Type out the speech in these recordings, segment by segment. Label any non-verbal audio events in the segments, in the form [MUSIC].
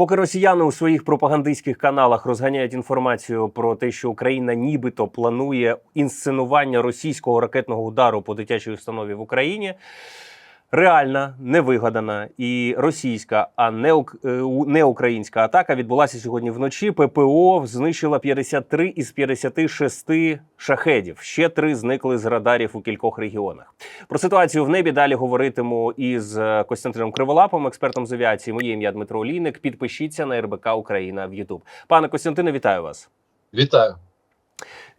Поки росіяни у своїх пропагандистських каналах розганяють інформацію про те, що Україна нібито планує інсценування російського ракетного удару по дитячій установі в Україні. Реальна, невигадана і російська, а не, ук- е, не українська атака відбулася сьогодні вночі. ППО знищила 53 із 56 шахедів. Ще три зникли з радарів у кількох регіонах. Про ситуацію в небі далі говоритиму із е, Костянтином Криволапом, експертом з авіації. Моє ім'я Дмитро Олійник. Підпишіться на РБК Україна в Ютуб. Пане Костянтине, вітаю вас. Вітаю.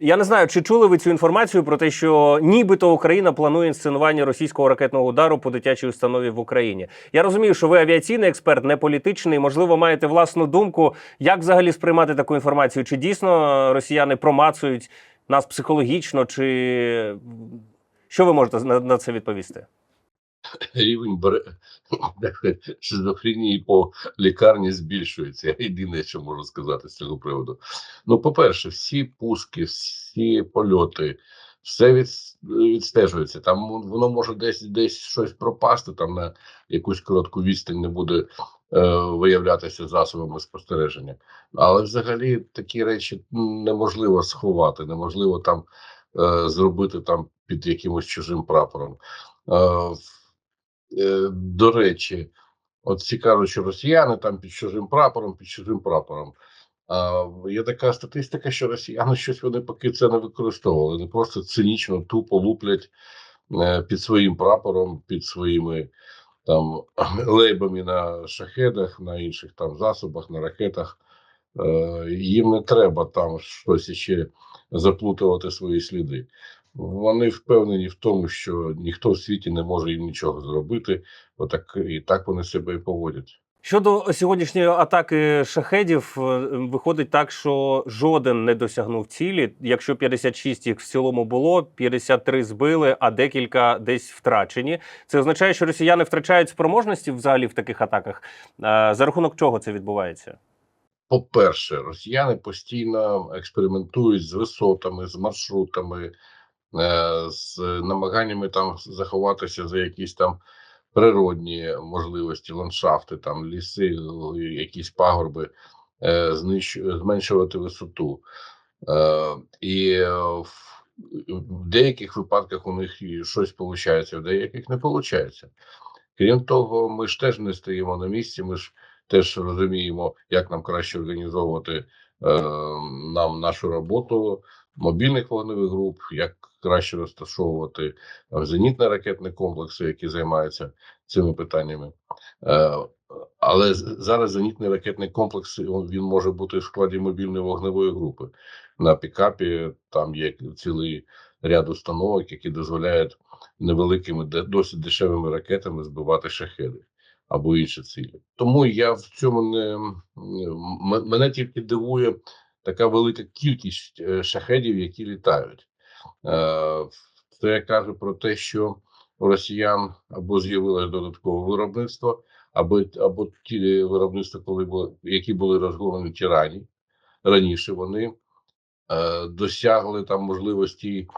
Я не знаю, чи чули ви цю інформацію про те, що нібито Україна планує інсценування російського ракетного удару по дитячій установі в Україні. Я розумію, що ви авіаційний експерт, не політичний. Можливо, маєте власну думку, як взагалі сприймати таку інформацію? Чи дійсно росіяни промацують нас психологічно, чи що ви можете на, це відповісти? Рівень [LAUGHS] шизофренії по лікарні збільшується. Єдине, що можу сказати з цього приводу. Ну, по-перше, всі пуски, всі польоти, все від, відстежується. Там воно може десь десь щось пропасти, там на якусь коротку відстань не буде е, виявлятися засобами спостереження. Але взагалі такі речі неможливо сховати, неможливо там е, зробити там під якимось чужим прапором. Е, До речі, от всі що росіяни там під чужим прапором, під чужим прапором. А є така статистика, що росіяни щось вони поки це не використовували. Вони просто цинічно тупо луплять е, під своїм прапором, під своїми там [CLEARS THROAT] лейбами на шахедах, на інших там засобах, на ракетах. Е, Їм не треба там щось ще заплутувати свої сліди. Вони впевнені в тому, що ніхто в світі не може їм нічого зробити. Отак і так вони себе і поводять. Щодо сьогоднішньої атаки шахедів, е, виходить так, що жоден не досягнув цілі. Якщо 56 їх в цілому було, 53 збили, а декілька десь втрачені. Це означає, що росіяни втрачають спроможності взагалі в таких атаках. Е, За рахунок чого це відбувається? По-перше, росіяни постійно експериментують з висотами, з маршрутами, з намаганнями там заховатися за якісь там природні можливості, ландшафти, там ліси, якісь пагорби, е, знищ... зменшувати висоту. Е, І е, в деяких випадках у них щось виходить, в деяких не виходить. Крім того, ми ж теж не стоїмо на місці, ми ж теж розуміємо, як нам краще організовувати е, нам нашу роботу мобільних вогневих груп, як краще розташовувати е, зенітно-ракетні комплекси, які займаються цими питаннями. Е, але зараз зенітний ракетний комплекс він може бути в складі мобільної вогневої групи. На пікапі там є цілий ряд установок, які дозволяють невеликими, досить дешевими ракетами збивати шахеди або інші цілі. Тому я в цьому не мене тільки дивує така велика кількість е, шахедів, які літають. Е, Це каже про те, що у росіян або з'явилось додаткове виробництво, або, або ті виробництва, коли були, які були розгорнені ті рані раніше, вони е, досягли там можливості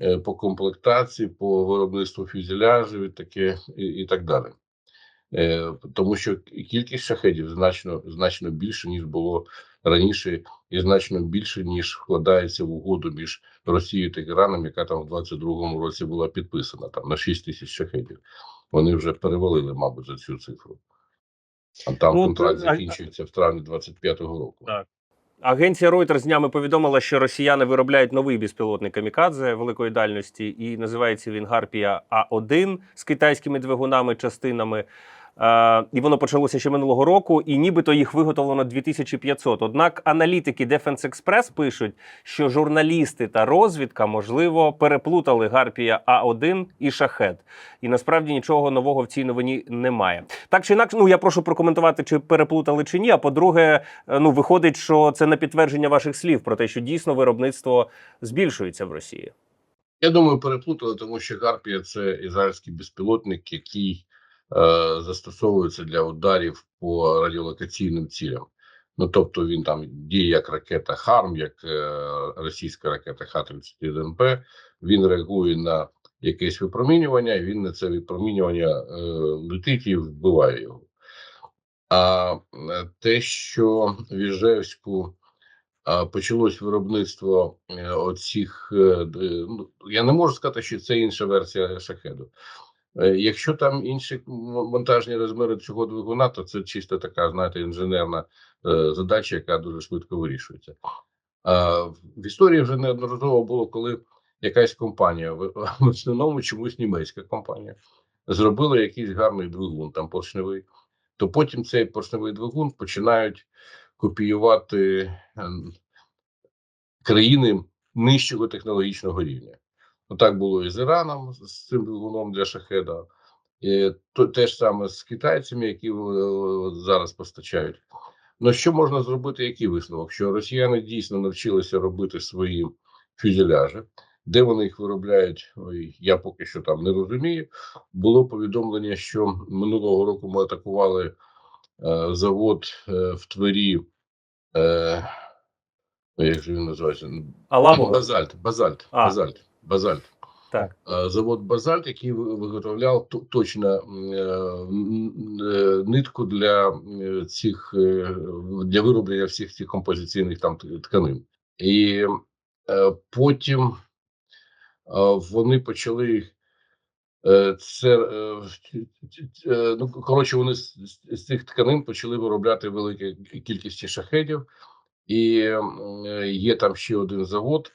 е, по комплектації, по виробництву фюзеляжів і таке і, і так далі. Е, тому що кількість шахедів значно значно більше ніж було раніше, і значно більше ніж вкладається в угоду між Росією та Іраном, яка там в 22-му році була підписана там на 6 тисяч шахедів. Вони вже перевалили, мабуть, за цю цифру. А там Ну, контракт то- а- закінчується в травні 25-го року. Так. Агенція Reuters днями повідомила, що росіяни виробляють новий безпілотний камікадзе великої дальності, і називається він Гарпія А1 з китайськими двигунами, частинами. Е, і воно почалося ще минулого року, і нібито їх виготовлено 2500. Однак аналітики Defense Express пишуть, що журналісти та розвідка, можливо, переплутали Гарпія А1 і Шахет. І насправді нічого нового в цій новині немає. Так чи інакше, ну я прошу прокоментувати, чи переплутали чи ні. А по-друге, е, ну виходить, що це на підтвердження ваших слів про те, що дійсно виробництво збільшується в Росії. Я думаю, переплутали, тому що Гарпія це ізраїльський безпілотник, який застосовується для ударів по радіолокаційним цілям. Ну тобто він там діє як ракета ХАРМ, як е, російська ракета Х-31П. Він реагує на якесь випромінювання, і він на це випромінювання е, летить і вбиває його. А е, те, що в Іжевську а, почалось виробництво е, оцих, е, ну, я не можу сказати, що це інша версія шахеду. Е, Якщо там інші монтажні розміри цього двигуна, то це чисто така, знаєте, інженерна е, задача, яка дуже швидко вирішується. В історії вже неодноразово було, коли якась компанія, [LAUGHS] в основному чомусь німецька компанія, зробила якийсь гарний двигун, там поршневий, то потім цей поршневий двигун починають копіювати ем, країни нижчого технологічного рівня. Ну, так було і з Іраном з цим двигуном для шахеда, і то те ж саме з китайцями, які е, зараз постачають. Ну що можна зробити? Який висновок? Що росіяни дійсно навчилися робити свої фюзеляжі, де вони їх виробляють? Я поки що там не розумію. Було повідомлення, що минулого року ми атакували е, завод е, в Твері. Е, як же він називається? Аламо? Базальт, базальт, А. базальт, базальт. Так. Завод Базальт, який виготовляв точно е, е, нитку для е, цих для вироблення всіх цих композиційних там тканин. І потім вони почали це ну коротше, вони з, цих тканин почали виробляти велику кількість шахедів, і є там ще один завод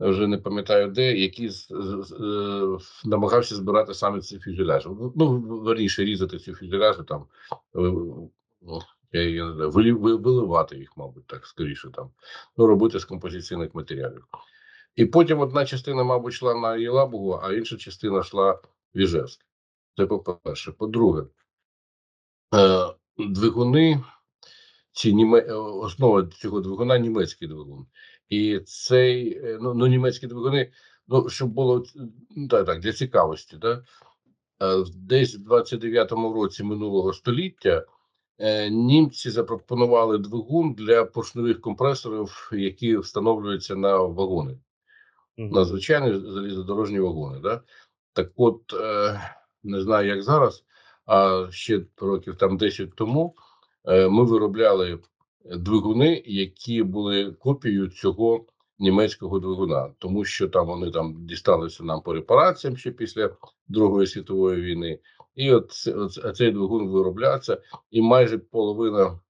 вже не пам'ятаю де, який е, намагався збирати саме ці фюзеляжі. Ну, верніше різати ці фюзеляжі там. е, ну, Я, я не знаю, виливати їх, мабуть, так скоріше там. Ну, робити з композиційних матеріалів. І потім одна частина, мабуть, йшла на Єлабугу, а інша частина йшла в Іжевськ. Це по-перше. По-друге, е, двигуни, ці німе... е, основа цього двигуна німецький двигун. І цей, е, ну, ну німецькі двигуни, ну, щоб було ну, так, так, для цікавості, да? Е, десь в 29-му році минулого століття е, німці запропонували двигун для поршневих компресорів, які встановлюються на вагони на звичайні залізнодорожні вагони. Да? Так от, е, не знаю, як зараз, а ще років там 10 тому е, ми виробляли двигуни, які були копією цього німецького двигуна, тому що там вони там дісталися нам по репараціям ще після Другої світової війни. І от, цей двигун вироблявся, і майже половина,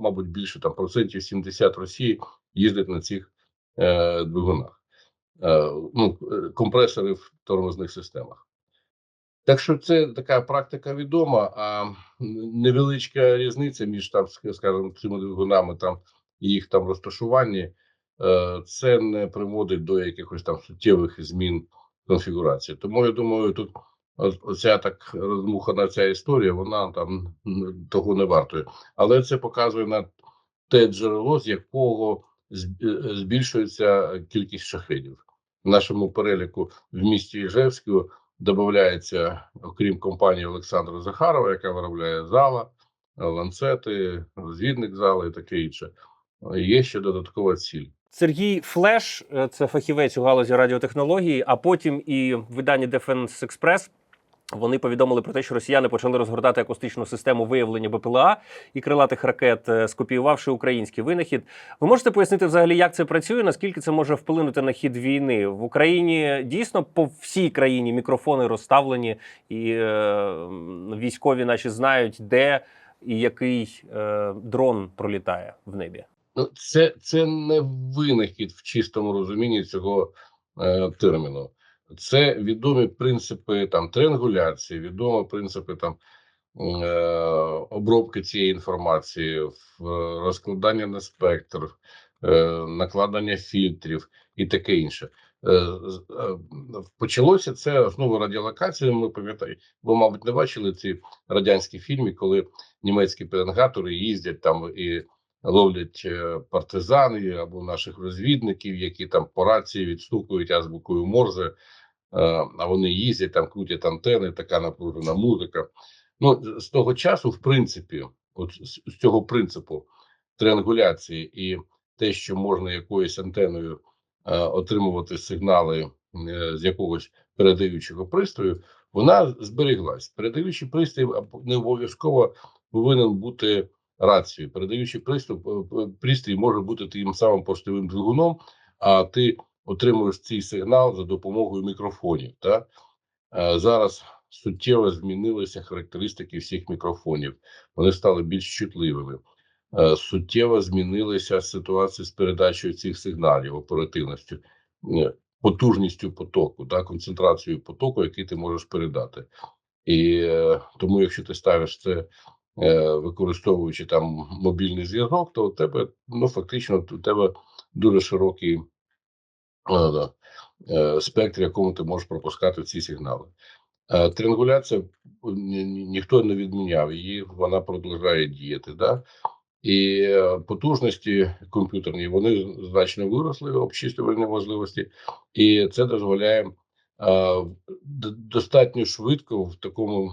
мабуть, більше там процентів 70 Росії їздить на цих е, двигунах е, ну, е, компресори в тормозних системах. Так що це така практика відома, а невеличка різниця між там, скажімо, цими двигунами там і їх там розташуванні, е, це не приводить до якихось там суттєвих змін конфігурації. Тому я думаю, тут оця так розмухана ця історія, вона там того не вартує. Але це показує на те джерело, з якого е, збільшується кількість шахедів. В нашому переліку в місті Іжевську додається, окрім компанії Олександра Захарова, яка виробляє зала, ланцети, розвідник зали і таке інше. Є ще додаткова ціль. Сергій Флеш, е, це фахівець у галузі радіотехнології, а потім і видання Defense Express вони повідомили про те, що росіяни почали розгортати акустичну систему виявлення БПЛА і крилатих ракет, е, скопіювавши український винахід. Ви можете пояснити взагалі, як це працює? Наскільки це може вплинути на хід війни в Україні? Дійсно, по всій країні мікрофони розставлені, і е, військові наші знають, де і який е, дрон пролітає в небі. Ну, це, це не винахід в чистому розумінні цього е, терміну. Це відомі принципи там триангуляції, відомі принципи там е, обробки цієї інформації, розкладання на спектр, е, накладання фільтрів і таке інше. Е, е, Почалося це основу радіолокації. Ми пам'ятаємо, ви, мабуть, не бачили ці радянські фільми, коли німецькі пеленгатори їздять там і ловлять е, партизани або наших розвідників, які там по рації відстукують азбукою Морзе, е, а вони їздять там, крутять антени, така напружена музика. Ну з того часу, в принципі, от з, цього принципу триангуляції і те, що можна якоюсь антеною е, отримувати сигнали з якогось передаючого пристрою, вона зберіглась. Передаючий пристрій не обов'язково повинен бути рацією. Передаючий приступ, е, пристрій може бути тим самим поштовим двигуном, а ти отримуєш цей сигнал за допомогою мікрофонів. Та? Е, Зараз суттєво змінилися характеристики всіх мікрофонів. Вони стали більш чутливими. Е, Суттєво змінилася ситуація з передачею цих сигналів, оперативністю, потужністю потоку, та, концентрацією потоку, який ти можеш передати. І тому, якщо ти ставиш це, використовуючи там мобільний зв'язок, то у тебе ну фактично у тебе дуже широкий е, е, спектр, якому ти можеш пропускати ці сигнали. Е, ні- ніхто не відміняв її, вона продовжує діяти. Да? І е, потужності комп'ютерні вони значно виросли обчислювальні можливості, і це дозволяє е, достатньо швидко в такому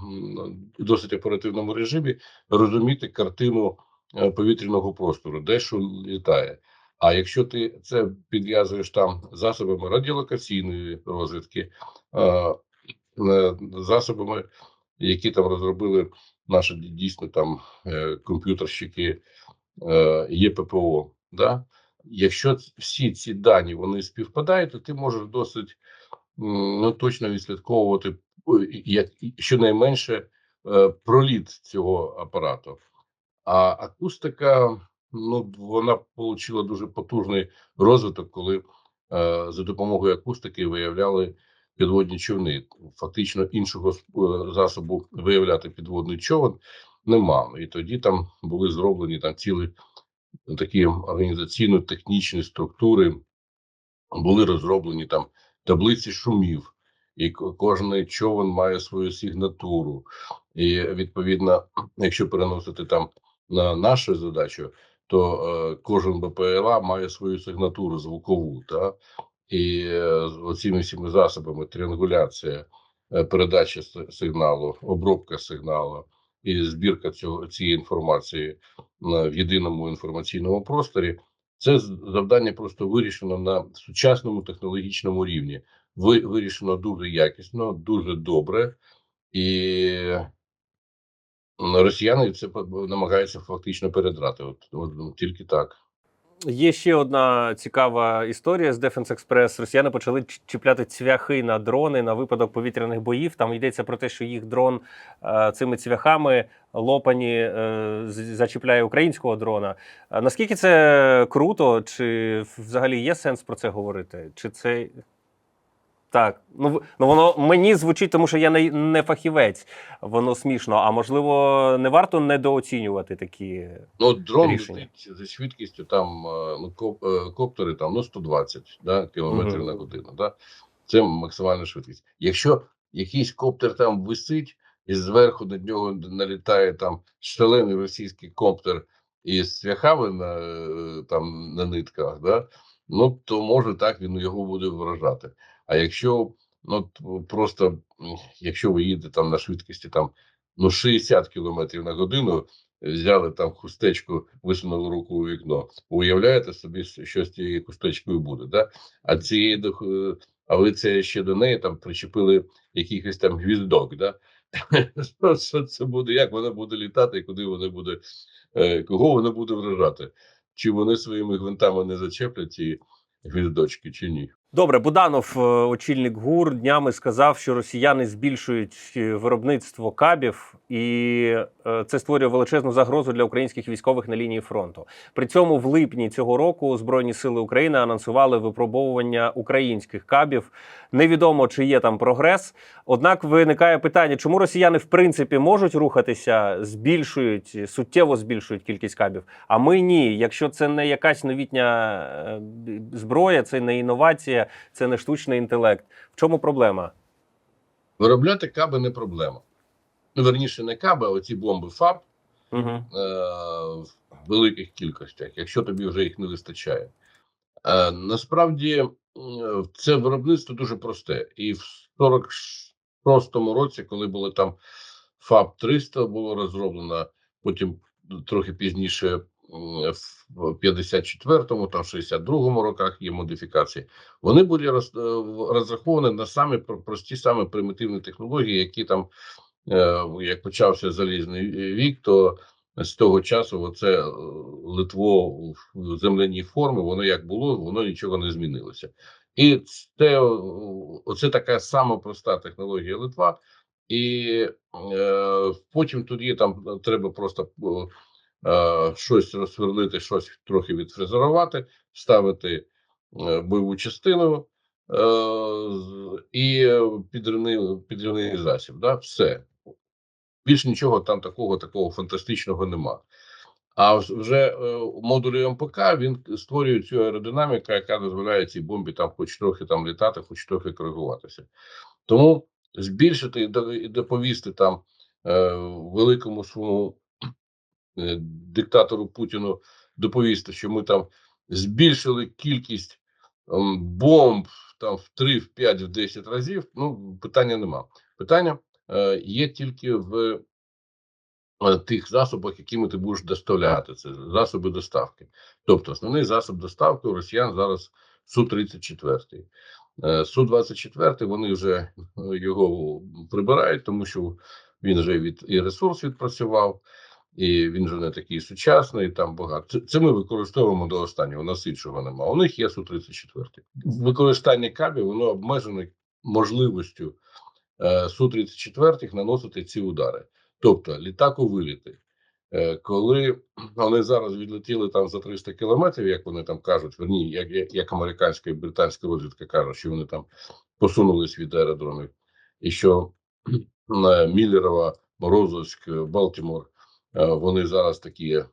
досить оперативному режимі розуміти картину е, повітряного простору, де що літає. А якщо ти це підв'язуєш там засобами радіолокаційної розвідки, е, засобами, які там розробили наші дійсно там е, комп'ютерщики, е, є ППО. Да? Якщо всі ці дані вони співпадають, то ти можеш досить ну, точно відслідковувати як щонайменше е, проліт цього апарату. А акустика, ну вона отримала дуже потужний розвиток, коли е, за допомогою акустики виявляли підводні човни. Фактично іншого е, засобу виявляти підводний човен нема. І тоді там були зроблені там цілі такі організаційно-технічні структури, були розроблені там таблиці шумів, і ко- кожний човен має свою сигнатуру. І відповідно, [CLEARS THROAT] якщо переносити там на нашу задачу, то е, кожен БПЛА має свою сигнатуру звукову. Та? І е, оціми всіми засобами тріангуляція, е, передача сигналу, обробка сигналу і збірка цього цієї інформації е, в єдиному інформаційному просторі. Це завдання просто вирішено на сучасному технологічному рівні. Ви вирішено дуже якісно, дуже добре, і росіяни це намагаються фактично передрати. От, от тільки так. Є ще одна цікава історія з Defense Express. Росіяни почали чіпляти цвяхи на дрони на випадок повітряних боїв. Там йдеться про те, що їх дрон е, цими цвяхами лопані е, зачіпляє українського дрона. Наскільки це круто? Чи взагалі є сенс про це говорити? Чи це так? Ну, ну воно мені звучить, тому що я не, не фахівець. Воно смішно. А можливо, не варто недооцінювати такі. Ну, дрон Рішення. летить зі швидкістю там е, ну, коп, е, коптери там ну 120 да, кілометрів Мгм. на годину. Да? Це максимальна швидкість. Якщо якийсь коптер там висить і зверху на нього налітає там шалений російський коптер із цвяхами на, е, там, на нитках, да? ну то може так він його буде вражати. А якщо ну, просто якщо ви їдете там на швидкості там ну 60 кілометрів на годину, взяли там хустечку, висунули руку у вікно. Уявляєте собі, що з цією хустечкою буде, да? А цієї а ви це ще до неї там причепили якихось там гвіздок, да? [LAUGHS] Що- Що це буде? Як вона буде літати, і куди вона буде, е, кого вона буде вражати? Чи вони своїми гвинтами не зачеплять ці гвіздочки, чи ні? Добре, Буданов, е, очільник ГУР, днями сказав, що росіяни збільшують е, виробництво кабів, і е, це створює величезну загрозу для українських військових на лінії фронту. При цьому в липні цього року Збройні сили України анонсували випробовування українських кабів. Невідомо чи є там прогрес. Однак виникає питання, чому росіяни в принципі можуть рухатися, збільшують суттєво збільшують кількість кабів. А ми ні. Якщо це не якась новітня зброя, це не інновація, це не штучний інтелект. В чому проблема? Виробляти каби не проблема. Ну, верніше, не каби, а оці бомби ФАБ Угу. е, в великих кількостях, якщо тобі вже їх не вистачає. Е, насправді це виробництво дуже просте. І в 46-му році, коли були там ФАБ 300 було розроблено, потім трохи пізніше в 54-му, там 62-му роках є модифікації. Вони були е, розраховані на самі про- прості, самі примітивні технології, які там, е, як почався залізний вік, то з того часу оце е, Литво в земляній формі, воно як було, воно нічого не змінилося. І це е, оце така сама проста технологія Литва, і е, потім тоді там треба просто е, щось розсверлити, щось трохи відфрезерувати, вставити е, бойову частину е, і підривний, підривний засіб. Да? Все. Більш нічого там такого такого фантастичного нема. А вже е, у модулі МПК він створює цю аеродинаміку, яка дозволяє цій бомбі там хоч трохи там літати, хоч трохи коригуватися. Тому збільшити і доповісти там е, великому своєму е, диктатору Путіну доповісти, що ми там збільшили кількість ем, бомб там в 3, в 5, в 10 разів. Ну, питання нема. Питання е, є тільки в е, тих засобах, якими ти будеш доставляти. Це засоби доставки. Тобто, основний засоб доставки у росіян зараз Су-34. Е, Су-24 вони вже е, його прибирають, тому що він вже від і ресурс відпрацював, і він вже не такий сучасний. Там багато це, ми використовуємо до останнього. У нас іншого немає. У них є Су-34. Використання кабів воно обмежене можливістю е, Су-34 наносити ці удари. Тобто літак у виліти. Е, Коли вони зараз відлетіли там за 300 кілометрів, як вони там кажуть, верні, як, як, американська і британська розвідка каже, що вони там посунулись від аеродромів, і що е, Міллерова, Морозовськ, Балтімор, вони зараз такі.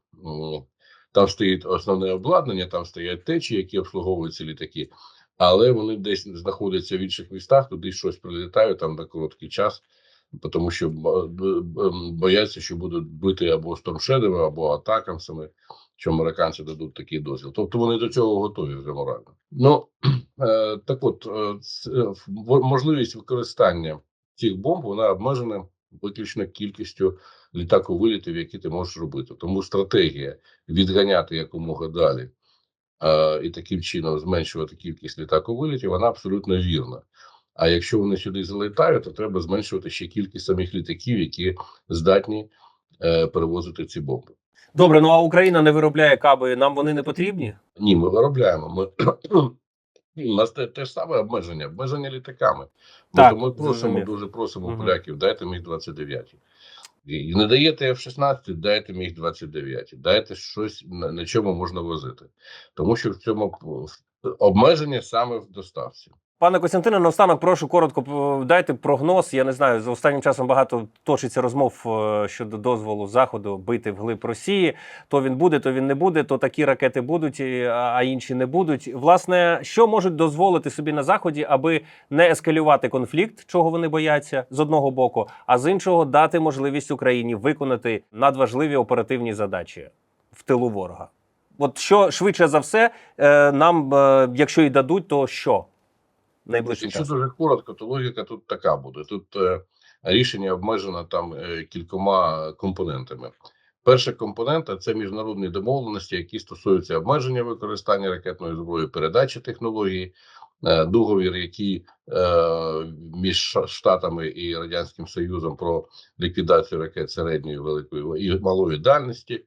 Там стоїть основне обладнання, там стоять течі, які обслуговують ці літаки, але вони десь знаходяться в інших містах, туди щось прилітають там на короткий час, тому що бояться, що будуть бити або стормшедами, або атакамсами, що американці дадуть такий дозвіл. Тобто вони до цього готові вже морально. Ну [CLEARS THROAT] е, так от е, е, можливість використання цих бомб вона обмежена виключно кількістю літаковилітів, які ти можеш робити. Тому стратегія відганяти якомога далі е, і таким чином зменшувати кількість літаковилітів, вона абсолютно вірна. А якщо вони сюди залітають, то треба зменшувати ще кількість самих літаків, які здатні е, перевозити ці бомби. Добре, ну а Україна не виробляє каби, нам вони не потрібні? Ні, ми виробляємо. Ми у нас те, те ж саме обмеження, обмеження літаками. Ми, Так, ми просимо, зрозумів. дуже просимо угу. поляків, дайте міг 29. І не даєте F-16, дайте міг 29. Дайте щось, на, на чому можна возити. Тому що в цьому обмеження саме в доставці. Пане Костянтине, наостанок прошу коротко дайте прогноз. Я не знаю, за останнім часом багато точиться розмов е, щодо дозволу заходу бити вглиб Росії. То він буде, то він не буде, то такі ракети будуть, а інші не будуть. Власне, що можуть дозволити собі на заході, аби не ескалювати конфлікт, чого вони бояться з одного боку, а з іншого дати можливість Україні виконати надважливі оперативні задачі в тилу ворога. От що швидше за все, е, нам, е, якщо і дадуть, то що? Найближчим Якщо часом. дуже коротко, то логіка тут така буде. Тут е, рішення обмежено там е, кількома компонентами. Перша компонента це міжнародні домовленості, які стосуються обмеження використання ракетної зброї, передачі технології, е, договір, який е, між Штатами і Радянським Союзом про ліквідацію ракет середньої, великої і малої дальності.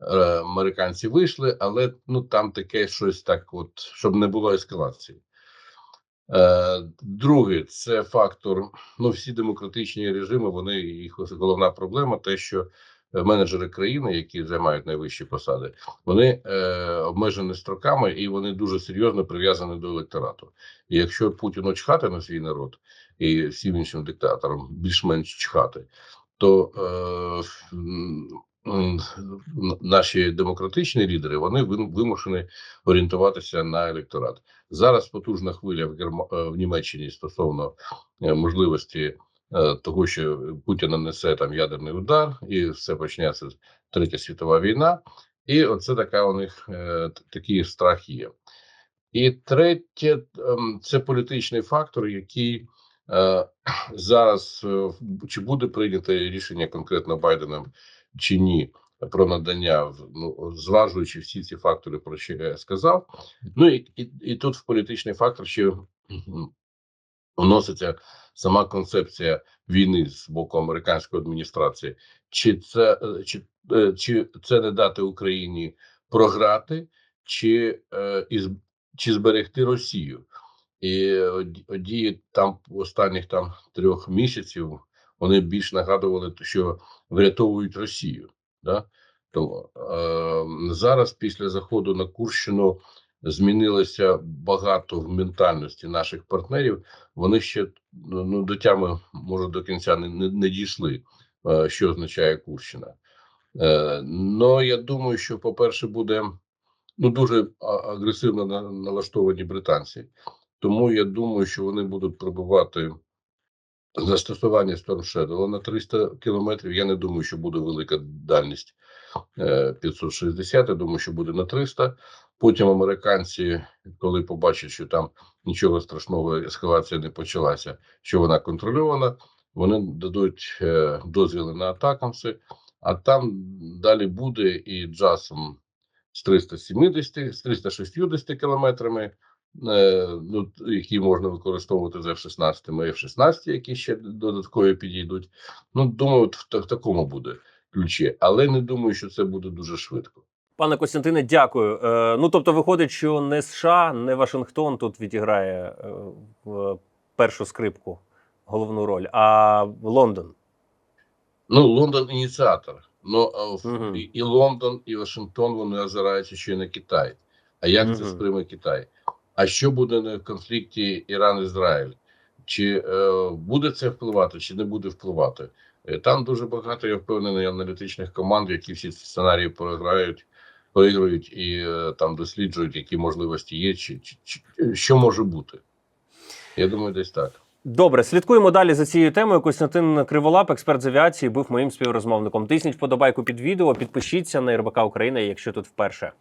Е, Американці вийшли, але ну там таке щось так, от щоб не було ескалації. Е, Друге, це фактор. Ну, всі демократичні режими, вони їх головна проблема, те, що е, менеджери країни, які займають найвищі посади, вони е, обмежені строками і вони дуже серйозно прив'язані до електорату. І якщо Путіну чхати на свій народ і всім іншим диктаторам більш-менш чхати, то е, наші демократичні лідери вони вимушені орієнтуватися на електорат. Зараз потужна хвиля в Герма... е, в Німеччині стосовно е, можливості е, того, що Путін нанесе там ядерний удар, і все почнеться третя світова війна. І оце така у них такий страх є. І третє, ем, це політичний фактор, який [CLEARS THROAT] зараз чи буде прийнято рішення конкретно Байденом чи ні про надання, ну зважуючи всі ці фактори, про що я сказав. Ну і, і, і тут в політичний фактор ще вноситься сама концепція війни з боку американської адміністрації. Чи це е, чи е, чи це не дати Україні програти, чи, е, із, чи зберегти Росію. І оді- дії там останніх там трьох місяців вони більш нагадували, що врятовують Росію. Да? То, е, зараз, після заходу на Курщину, змінилося багато в ментальності наших партнерів. Вони ще ну, ну, до тями, може, до кінця не, не, не дійшли, е, що означає Курщина. Е, ну, я думаю, що, по-перше, буде ну, дуже агресивно на- налаштовані британці. Тому я думаю, що вони будуть пробувати застосування Storm Shadow на 300 кілометрів. Я не думаю, що буде велика дальність е, 560, я думаю, що буде на 300. Потім американці, коли побачать, що там нічого страшного, ескалація не почалася, що вона контрольована, вони дадуть е, дозвіли на атакамси, а там далі буде і джасом з 370, з 360 кілометрами, е, ну, які можна використовувати з F-16, і F-16, які ще додатково підійдуть. Ну, думаю, в, такому буде ключі, але не думаю, що це буде дуже швидко. Пане Костянтине, дякую. Е, ну тобто, виходить, що не США, не Вашингтон тут відіграє е, першу скрипку головну роль, а Лондон. Ну, Лондон ініціатор. Ну, в- і, і Лондон, і Вашингтон вони озираються ще й на Китай. А як це сприйме Китай? А що буде на конфлікті Іран-Ізраїль? Чи е, буде це впливати, чи не буде впливати? Е, Там дуже багато, я впевнений, аналітичних команд, які всі ці сценарії програють, проігрують і е, там досліджують, які можливості є, чи, чи, чи що може бути. Я думаю, десь так. Добре, слідкуємо далі за цією темою. Костянтин Криволап, експерт з авіації, був моїм співрозмовником. Тисніть вподобайку під відео, підпишіться на РБК Україна, якщо тут вперше.